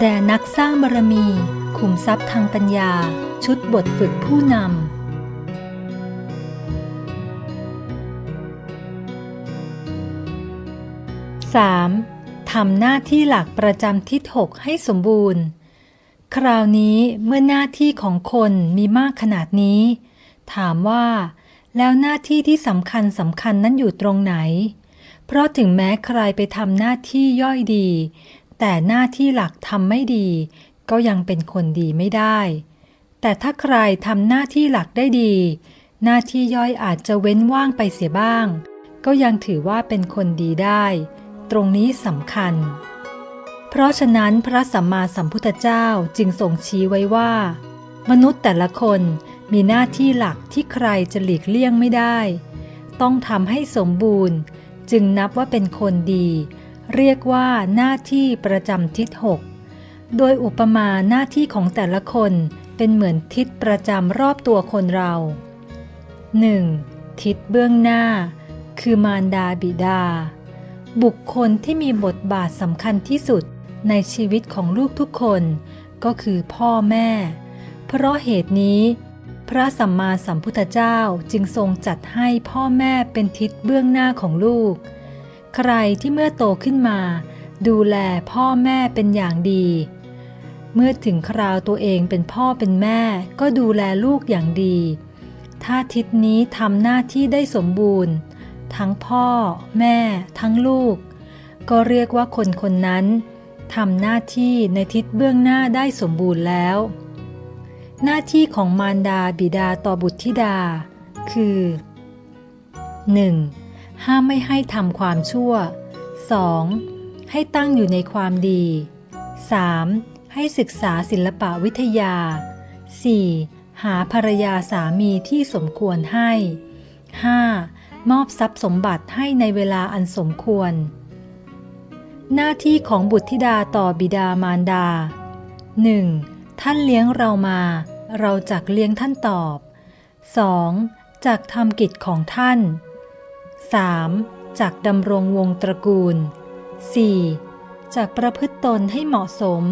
แด่นักสร้างบารมี ขุมทรัพย์ทางปัญญา ชุดบทฝึกผู้นำ 3. ทำหน้าที่หลักประจำทิศหกให้สมบูรณ์ คราวนี้เมื่อหน้าที่ของคนมีมากขนาดนี้ ถามว่า แล้วหน้าที่ที่สำคัญสำคัญนั้นอยู่ตรงไหน เพราะถึงแม้ใครไปทำหน้าที่ย่อยดี แต่หน้าที่หลักทำไม่ดี ก็ยังเป็นคนดีไม่ได้ แต่ถ้าใครทำหน้าที่หลักได้ดี หน้าที่ย่อยอาจจะเว้นว่างไปเสียบ้าง ก็ยังถือว่าเป็นคนดีได้ ตรงนี้สำคัญ เพราะฉะนั้นพระสัมมาสัมพุทธเจ้าจึงทรงชี้ไว้ว่า มนุษย์แต่ละคนมีหน้าที่หลักที่ใครจะหลีกเลี่ยงไม่ได้ ต้องทำให้สมบูรณ์ จึงนับว่าเป็นคนดี เรียกว่าหน้าที่ประจำทิศหกโดยอุปมาหน้าที่ของแต่ละคนเป็นเหมือนทิศประจำรอบตัวคนเรา 1. ทิศเบื้องหน้า คือมารดาบิดา บุคคลที่มีบทบาทสำคัญที่สุดในชีวิตของลูกทุกคน ก็คือพ่อแม่ เพราะเหตุนี้ พระสัมมาสัมพุทธเจ้าจึงทรงจัดให้พ่อแม่เป็นทิศเบื้องหน้าของลูก ใครที่เมื่อโตขึ้นมา ดูแลพ่อแม่เป็นอย่างดี เมื่อถึงคราวตัวเองเป็นพ่อเป็นแม่ก็ดูแลลูกอย่างดี ถ้าทิศนี้ทำหน้าที่ได้สมบูรณ์ ทั้งพ่อ แม่ ทั้งลูก ก็เรียกว่าคนคนนั้นทำหน้าที่ในทิศเบื้องหน้าได้สมบูรณ์แล้ว หน้าที่ของมารดาบิดาต่อบุตรธิดา คือ 1. ห้ามไม่ให้ทำความชั่ว 2. ให้ตั้งอยู่ในความดี 3. ให้ศึกษาศิลปะวิทยา 4. หาภรรยาสามีที่สมควรให้ 5. มอบทรัพย์สมบัติให้ในเวลาอันสมควร หน้าที่ของบุตรธิดาต่อบิดามารดา 1. ท่านเลี้ยงเรามา เราจักเลี้ยงท่านตอบ 2. จักทำกิจของท่าน 3. จักดำรงวงตระกูล 4. จักประพฤติตนให้เหมาะสม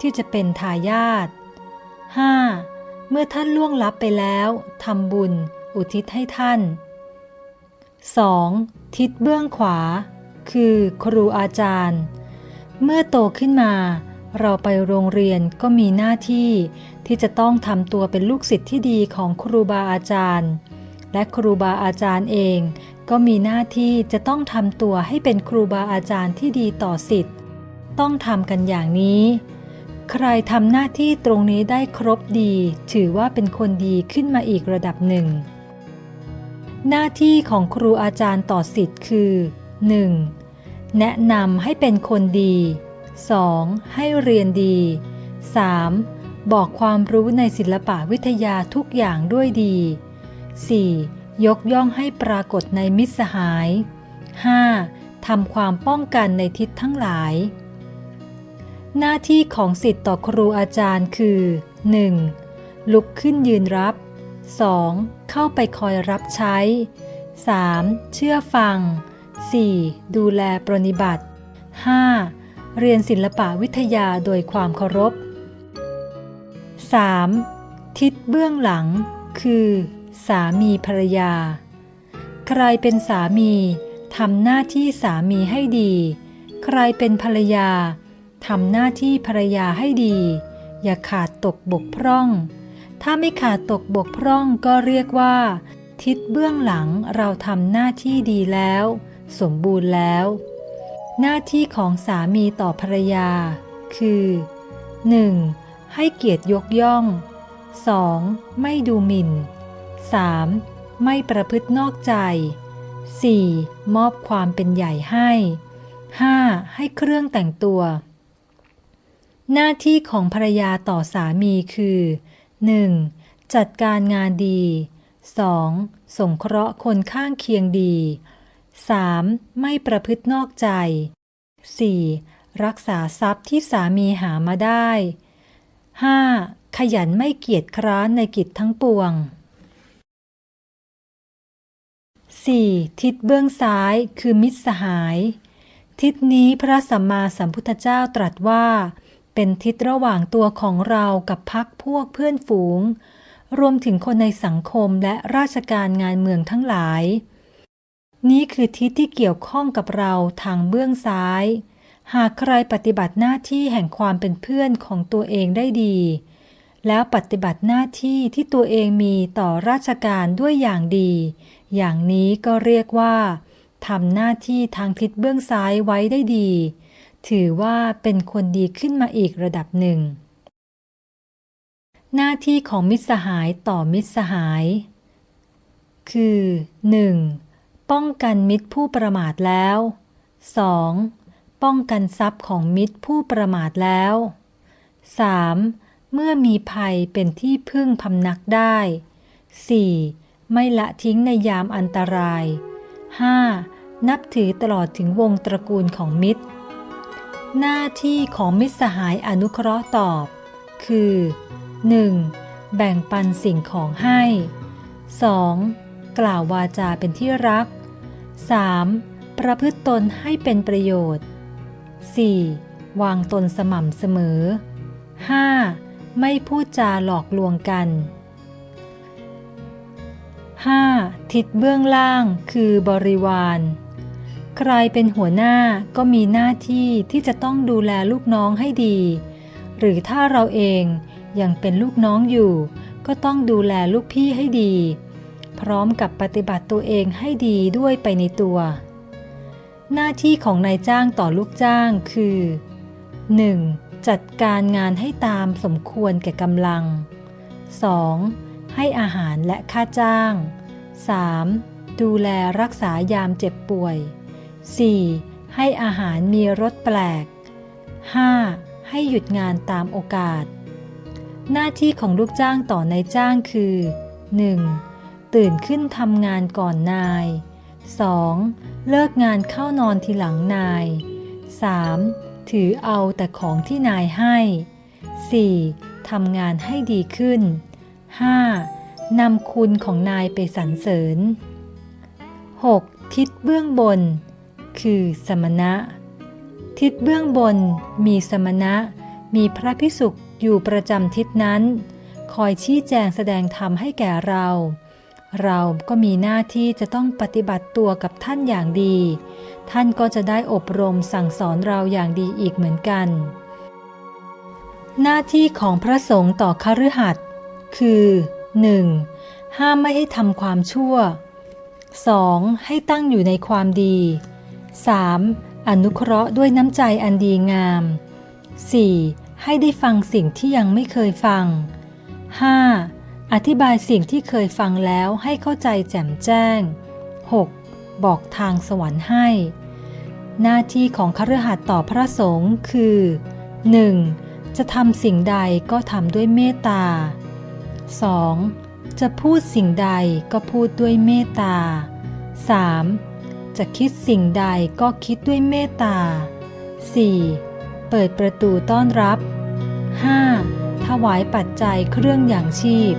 ที่จะเป็นทายาท 5. เมื่อท่านล่วงลับไปแล้วทำบุญอุทิศให้ท่าน 2. ทิศเบื้องขวา คือครูอาจารย์ เมื่อโตขึ้นมา เราไปโรงเรียนก็มีหน้าที่ที่จะต้องทำตัวเป็นลูกศิษย์ที่ดีของครูบาอาจารย์ และครูบาอาจารย์เอง ก็มีหน้าที่จะต้องทำตัวให้เป็นครูบาอาจารย์ที่ดีต่อศิษย์ต้องทำกันอย่างนี้ ใครทำหน้าที่ตรงนี้ได้ครบดี ถือว่าเป็นคนดีขึ้นมาอีกระดับหนึ่ง หน้าที่ของครูอาจารย์ต่อสิทธิ์คือ 1. แนะนำให้เป็นคนดี 2. ให้เรียนดี 3. บอกความรู้ในศิลปะวิทยาทุกอย่างด้วยดี 4. ยกย่องให้ปรากฏในมิตรสหาย 5. ทำความป้องกันในทิศทั้งหลาย หน้าที่ของสิทธิ์ต่อครูอาจารย์คือ 1. ลุกขึ้นยืนรับ 2. เข้าไปคอยรับใช้ 3. เชื่อฟัง 4. ดูแลปรนิบัติ 5. เรียนศิลปะวิทยาโดยความเคารพ 3. ทิศเบื้องหลัง คือ สามีภรรยา ใครเป็นสามีทำหน้าที่สามีให้ดี ใครเป็นภรรยาทำหน้าที่ภรรยาให้ดี อย่าขาดตกบกพร่อง ถ้าไม่ขาดตกบกพร่องก็เรียกว่า ทิศเบื้องหลังเราทำหน้าที่ดีแล้ว สมบูรณ์แล้ว หน้าที่ของสามีต่อภรรยา คือ 1. ให้เกียรติยกย่อง 2. ไม่ดูหมิ่น 3. ไม่ประพฤตินอกใจ 4. มอบความเป็นใหญ่ให้ 5. ให้เครื่องแต่งตัว หน้าที่ของภรรยาต่อสามีคือ 1. จัดการงานดี 2. สงเคราะห์คนข้างเคียงดี 3. ไม่ประพฤตินอกใจ 4. รักษาทรัพย์ที่สามีหามาได้ 5. ขยันไม่เกียจคร้านในกิจทั้งปวง 4. ทิศเบื้องซ้ายคือมิตรสหาย ทิศนี้พระสัมมาสัมพุทธเจ้าตรัสว่า เป็นทิศระหว่างตัวของเรากับพักพวกเพื่อนฝูง รวมถึงคนในสังคมและราชการงานเมืองทั้งหลาย นี่คือทิศที่เกี่ยวข้องกับเราทางเบื้องซ้าย หากใครปฏิบัติหน้าที่แห่งความเป็นเพื่อนของตัวเองได้ดีแล้วปฏิบัติหน้าที่ที่ตัวเองมีต่อราชการด้วยอย่างดี อย่างนี้ก็เรียกว่าทำหน้าที่ทางทิศเบื้องซ้ายไว้ได้ดี ถือว่าเป็นคนดีขึ้นมาอีกระดับหนึ่ง หน้าที่ของมิตรสหายต่อมิตรสหาย คือ 1. ป้องกันมิตรผู้ประมาทแล้ว 2. ป้องกันทรัพย์ของมิตรผู้ประมาทแล้ว 3. เมื่อมีภัยเป็นที่พึ่งพำนักได้ 4. ไม่ละทิ้งในยามอันตราย 5. นับถือตลอดถึงวงตระกูลของมิตร หน้าที่ของมิตรสหายอนุเคราะห์ตอบ คือ 1. แบ่งปันสิ่งของให้ 2. กล่าววาจาเป็นที่รัก 3. ประพฤติตนให้เป็นประโยชน์ 4. วางตนสม่ำเสมอ 5. ไม่พูดจาหลอกลวงกัน 5. ทิศเบื้องล่างคือบริวาร ใครเป็นหัวหน้าก็มีหน้าที่ที่จะต้องดูแลลูกน้องให้ดี หรือถ้าเราเองยังเป็นลูกน้องอยู่ ก็ต้องดูแลลูกพี่ให้ดี พร้อมกับปฏิบัติตัวเองให้ดีด้วยไปในตัว หน้าที่ของนายจ้างต่อลูกจ้างคือ 1. จัดการงานให้ตามสมควรแก่กำลัง 2. ให้อาหารและค่าจ้าง 3. ดูแลรักษายามเจ็บป่วย 4. ให้อาหารมีรสแปลก 5. ให้หยุดงานตามโอกาส หน้าที่ของลูกจ้างต่อนายจ้างคือ 1. ตื่นขึ้นทำงานก่อนนาย 2. เลิกงานเข้านอนทีหลังนาย 3. ถือเอาแต่ของที่นายให้ 4. ทำงานให้ดีขึ้น 5. นำคุณของนายไปสรรเสริญ 6. ทิศเบื้องบน คือสมณะ ทิศเบื้องบนมีสมณะ มีพระพิสุขอยู่ประจำทิศนั้น คอยชี้แจงแสดงธรรมให้แก่เรา เราก็มีหน้าที่จะต้องปฏิบัติตัวกับท่านอย่างดี ท่านก็จะได้อบรมสั่งสอนเราอย่างดีอีกเหมือนกัน หน้าที่ของพระสงฆ์ต่อคฤหัสถ์ คือ 1. ห้ามไม่ให้ทำความชั่ว 2. ให้ตั้งอยู่ในความดี 3. อนุเคราะห์ด้วยน้ำใจอันดีงาม 4. ให้ได้ฟังสิ่งที่ยังไม่เคยฟัง 5. อธิบายสิ่งที่เคยฟังแล้วให้เข้าใจแจ่มแจ้ง 6. บอกทางสวรรค์ให้ หน้าที่ของคฤหัสถ์ต่อพระสงฆ์คือ 1. จะทำสิ่งใดก็ทำด้วยเมตตา 2. จะพูดสิ่งใดก็พูดด้วยเมตตา 3. จะคิดสิ่งใดก็คิดด้วยเมตตา 4. เปิดประตูต้อนรับ 5. ถวายปัจจัยเครื่องอย่างชีพ